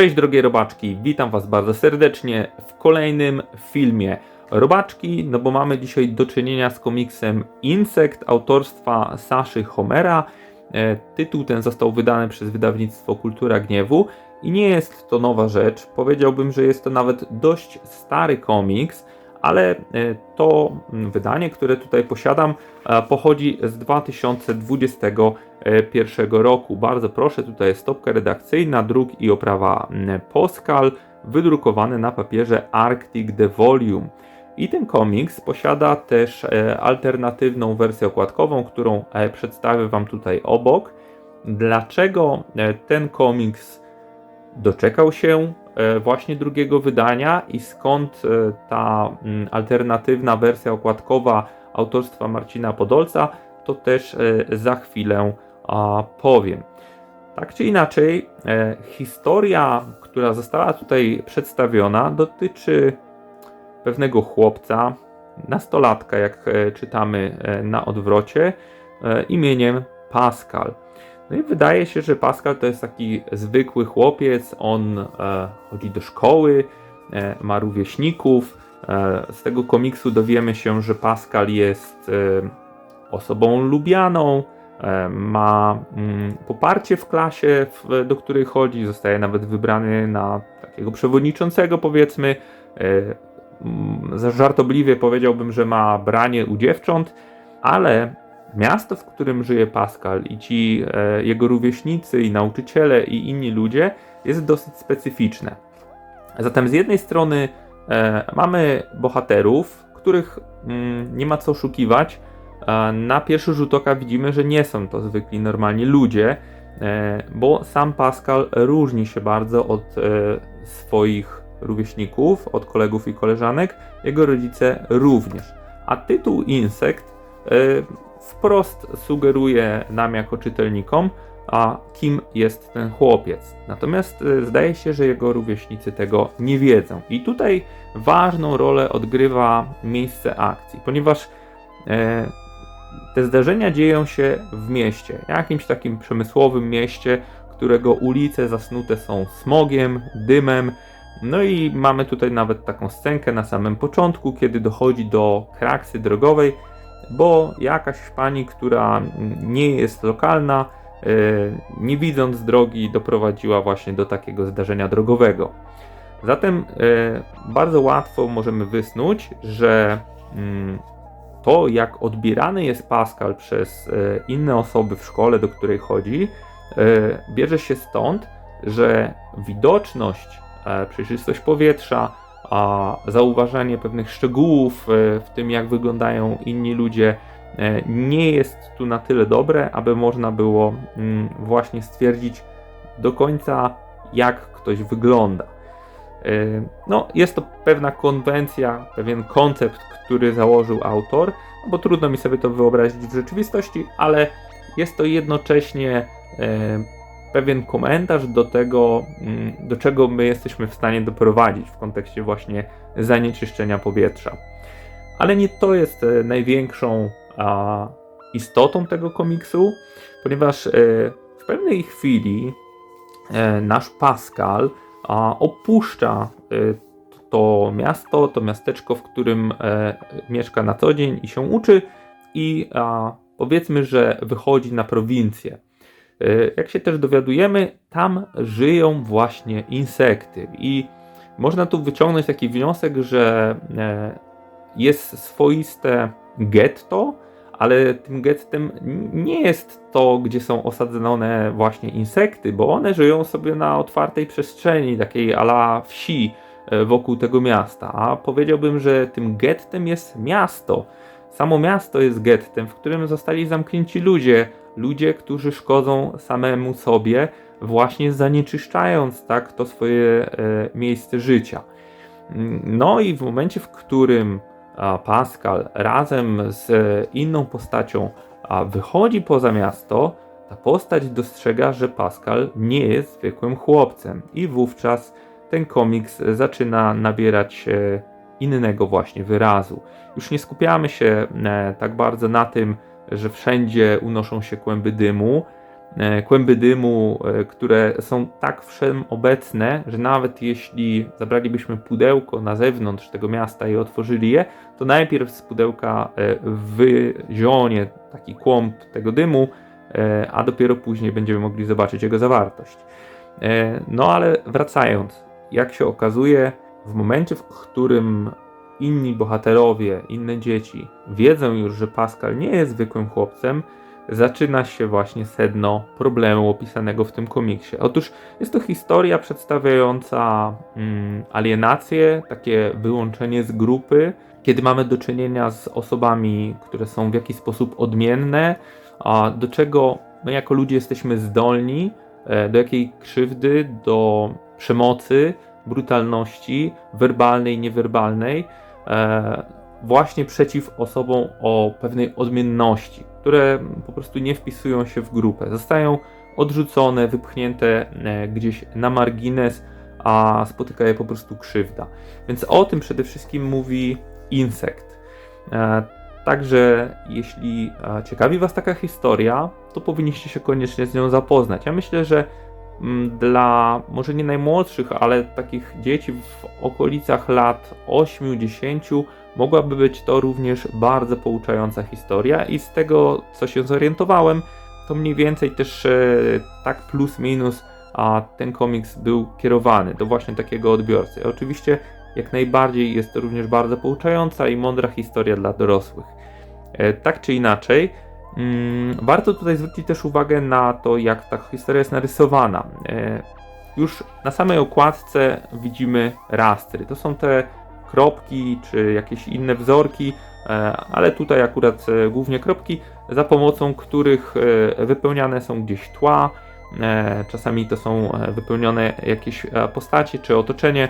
Cześć drogie robaczki, witam Was bardzo serdecznie w kolejnym filmie Robaczki, no bo mamy dzisiaj do czynienia z komiksem Insekt autorstwa Saszy Homera. E, Tytuł ten został wydany przez wydawnictwo Kultura Gniewu i nie jest to nowa rzecz. Powiedziałbym, że jest to nawet dość stary komiks, ale e, to wydanie, które tutaj posiadam, e, pochodzi z 2021 roku. Bardzo proszę, tutaj jest stopka redakcyjna, druk i oprawa Poskal, wydrukowane na papierze Arctic The Volume. I ten komiks posiada też e, alternatywną wersję okładkową, którą przedstawię Wam tutaj obok. Dlaczego ten komiks doczekał się właśnie drugiego wydania i skąd e, ta mm, alternatywna wersja okładkowa autorstwa Marcina Podolca, to też e, za chwilę powiem. Tak czy inaczej, e, historia, która została tutaj przedstawiona, dotyczy pewnego chłopca, nastolatka, jak e, czytamy e, na odwrocie, e, imieniem Pascal. No i wydaje się, że Pascal to jest taki zwykły chłopiec, on e, chodzi do szkoły, e, ma rówieśników. E, z tego komiksu dowiemy się, że Pascal jest e, osobą lubianą, e, ma mm, poparcie w klasie, w, do której chodzi, zostaje nawet wybrany na takiego przewodniczącego, powiedzmy. E, mm, żartobliwie powiedziałbym, że ma branie u dziewcząt, ale miasto, w którym żyje Pascal i ci e, jego rówieśnicy i nauczyciele i inni ludzie jest dosyć specyficzne. Zatem z jednej strony e, mamy bohaterów, których mm, nie ma co oszukiwać. E, na pierwszy rzut oka widzimy, że nie są to zwykli normalni ludzie, e, bo sam Pascal różni się bardzo od e, swoich rówieśników, od kolegów i koleżanek, jego rodzice również. A tytuł Insekt e, wprost sugeruje nam jako czytelnikom, a kim jest ten chłopiec. Natomiast e, zdaje się, że jego rówieśnicy tego nie wiedzą. I tutaj ważną rolę odgrywa miejsce akcji, ponieważ e, te zdarzenia dzieją się w mieście, jakimś takim przemysłowym mieście, którego ulice zasnute są smogiem, dymem. No i mamy tutaj nawet taką scenkę na samym początku, kiedy dochodzi do kraksy drogowej, bo jakaś pani, która nie jest lokalna, e, nie widząc drogi, doprowadziła właśnie do takiego zdarzenia drogowego. Zatem e, bardzo łatwo możemy wysnuć, że mm, to, jak odbierany jest Pascal przez e, inne osoby w szkole, do której chodzi, bierze się stąd, że widoczność, przejrzystość powietrza, a zauważanie pewnych szczegółów e, w tym, jak wyglądają inni ludzie, e, nie jest tu na tyle dobre, aby można było mm, właśnie stwierdzić do końca, jak ktoś wygląda. E, No, jest to pewna konwencja, pewien koncept, który założył autor, no bo trudno mi sobie to wyobrazić w rzeczywistości, ale jest to jednocześnie pewien komentarz do tego, mm, do czego my jesteśmy w stanie doprowadzić w kontekście właśnie zanieczyszczenia powietrza. Ale nie to jest e, największą a, istotą tego komiksu, ponieważ e, w pewnej chwili e, nasz Pascal a, opuszcza e, to miasto, to miasteczko, w którym e, mieszka na co dzień i się uczy, i a, powiedzmy, że wychodzi na prowincję. E, Jak się też dowiadujemy, tam żyją właśnie insekty, i można tu wyciągnąć taki wniosek, że e, jest swoiste getto, ale tym gettem nie jest to, gdzie są osadzone właśnie insekty, bo one żyją sobie na otwartej przestrzeni, takiej ala wsi e, wokół tego miasta. A powiedziałbym, że tym gettem jest miasto. Samo miasto jest gettem, w którym zostali zamknięci ludzie, ludzie, którzy szkodzą samemu sobie, właśnie zanieczyszczając tak to swoje e, miejsce życia. No i w momencie, w którym Pascal razem z e, inną postacią wychodzi poza miasto, ta postać dostrzega, że Pascal nie jest zwykłym chłopcem i wówczas ten komiks zaczyna nabierać innego właśnie wyrazu. Już nie skupiamy się e, tak bardzo na tym, że wszędzie unoszą się kłęby dymu, e, kłęby dymu, e, które są tak wszechobecne, że nawet jeśli zabralibyśmy pudełko na zewnątrz tego miasta i otworzyli je, to najpierw z pudełka e, wyzionie taki kłąb tego dymu, a dopiero później będziemy mogli zobaczyć jego zawartość. No ale wracając, jak się okazuje, w momencie, w którym inni bohaterowie, inne dzieci wiedzą już, że Pascal nie jest zwykłym chłopcem, zaczyna się właśnie sedno problemu opisanego w tym komiksie. Otóż jest to historia przedstawiająca mm, alienację, takie wyłączenie z grupy, kiedy mamy do czynienia z osobami, które są w jakiś sposób odmienne, a do czego my jako ludzie jesteśmy zdolni, e, do jakiej krzywdy, do przemocy, brutalności werbalnej, niewerbalnej, właśnie przeciw osobom o pewnej odmienności, które po prostu nie wpisują się w grupę. Zostają odrzucone, wypchnięte e, gdzieś na margines, a spotyka je po prostu krzywda. Więc o tym przede wszystkim mówi Insekt. E, Także jeśli e, ciekawi Was taka historia, to powinniście się koniecznie z nią zapoznać. Ja myślę, że dla może nie najmłodszych, ale takich dzieci w okolicach lat 8-10 mogłaby być to również bardzo pouczająca historia i z tego co się zorientowałem, to mniej więcej też e, tak plus minus a ten komiks był kierowany do właśnie takiego odbiorcy. Oczywiście jak najbardziej jest to również bardzo pouczająca i mądra historia dla dorosłych. E, Tak czy inaczej, mm, warto tutaj zwrócić też uwagę na to, jak ta historia jest narysowana. E, Już na samej okładce widzimy rastry. To są te kropki czy jakieś inne wzorki, e, ale tutaj akurat e, głównie kropki, za pomocą których wypełniane są gdzieś tła. Czasami to są wypełnione jakieś postacie czy otoczenie.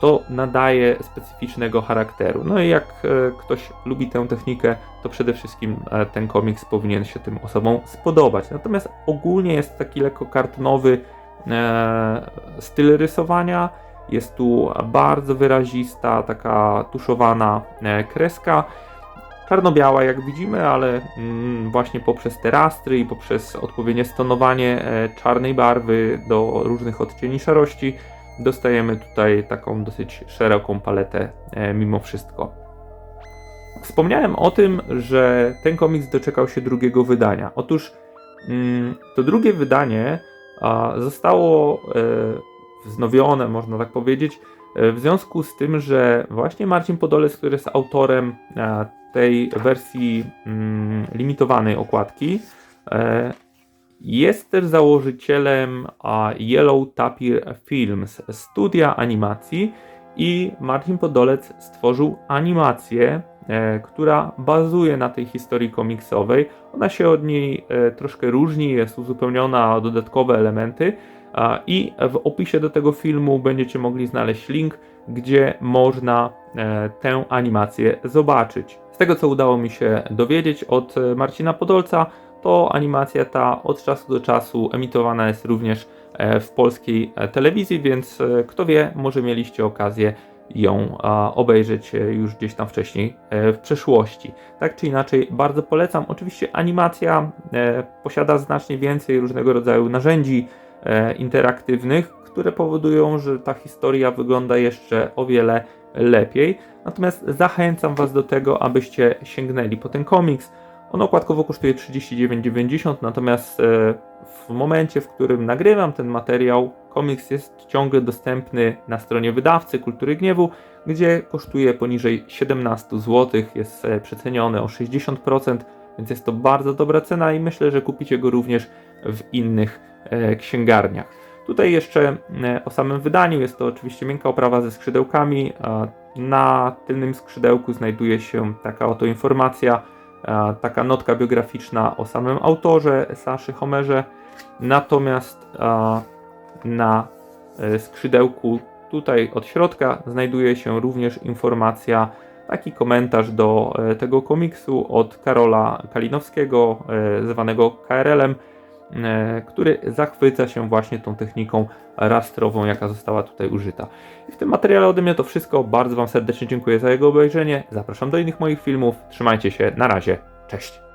To nadaje specyficznego charakteru. No i jak e, ktoś lubi tę technikę, to przede wszystkim e, ten komiks powinien się tym osobom spodobać. Natomiast ogólnie jest taki lekko kartonowy e, styl rysowania. Jest tu bardzo wyrazista, taka tuszowana kreska. Czarno-biała, jak widzimy, ale mm, właśnie poprzez te rastry i poprzez odpowiednie stonowanie czarnej barwy do różnych odcieni szarości, dostajemy tutaj taką dosyć szeroką paletę e, mimo wszystko. Wspomniałem o tym, że ten komiks doczekał się drugiego wydania. Otóż mm, to drugie wydanie zostało e, wznowione, można tak powiedzieć, e, w związku z tym, że właśnie Marcin Podolec, który jest autorem tej wersji mm, limitowanej okładki, jest też założycielem Yellow Tapir Films, studia animacji i Marcin Podolec stworzył animację, e, która bazuje na tej historii komiksowej. Ona się od niej e, troszkę różni, jest uzupełniona o dodatkowe elementy i w opisie do tego filmu będziecie mogli znaleźć link, gdzie można e, tę animację zobaczyć. Z tego co udało mi się dowiedzieć od Marcina Podolca, to animacja ta od czasu do czasu emitowana jest również e, w polskiej e, telewizji, więc e, kto wie, może mieliście okazję ją obejrzeć już gdzieś tam wcześniej w przeszłości. Tak czy inaczej, bardzo polecam. Oczywiście animacja posiada znacznie więcej różnego rodzaju narzędzi interaktywnych, które powodują, że ta historia wygląda jeszcze o wiele lepiej. Natomiast zachęcam Was do tego, abyście sięgnęli po ten komiks. On okładkowo kosztuje 39,90, natomiast e, w momencie, w którym nagrywam ten materiał, komiks jest ciągle dostępny na stronie wydawcy Kultury Gniewu, gdzie kosztuje poniżej 17 zł, jest e, przeceniony o 60%, więc jest to bardzo dobra cena i myślę, że kupicie go również w innych e, księgarniach. Tutaj jeszcze o samym wydaniu jest to oczywiście miękka oprawa ze skrzydełkami. Na tylnym skrzydełku znajduje się taka oto informacja, taka notka biograficzna o samym autorze, Saszy Homerze. Natomiast na e, skrzydełku tutaj od środka znajduje się również informacja, taki komentarz do e, tego komiksu od Karola Kalinowskiego, e, zwanego KRL-em, który zachwyca się właśnie tą techniką rastrową, jaka została tutaj użyta. I w tym materiale ode mnie to wszystko. Bardzo Wam serdecznie dziękuję za jego obejrzenie. Zapraszam do innych moich filmów. Trzymajcie się. Na razie. Cześć.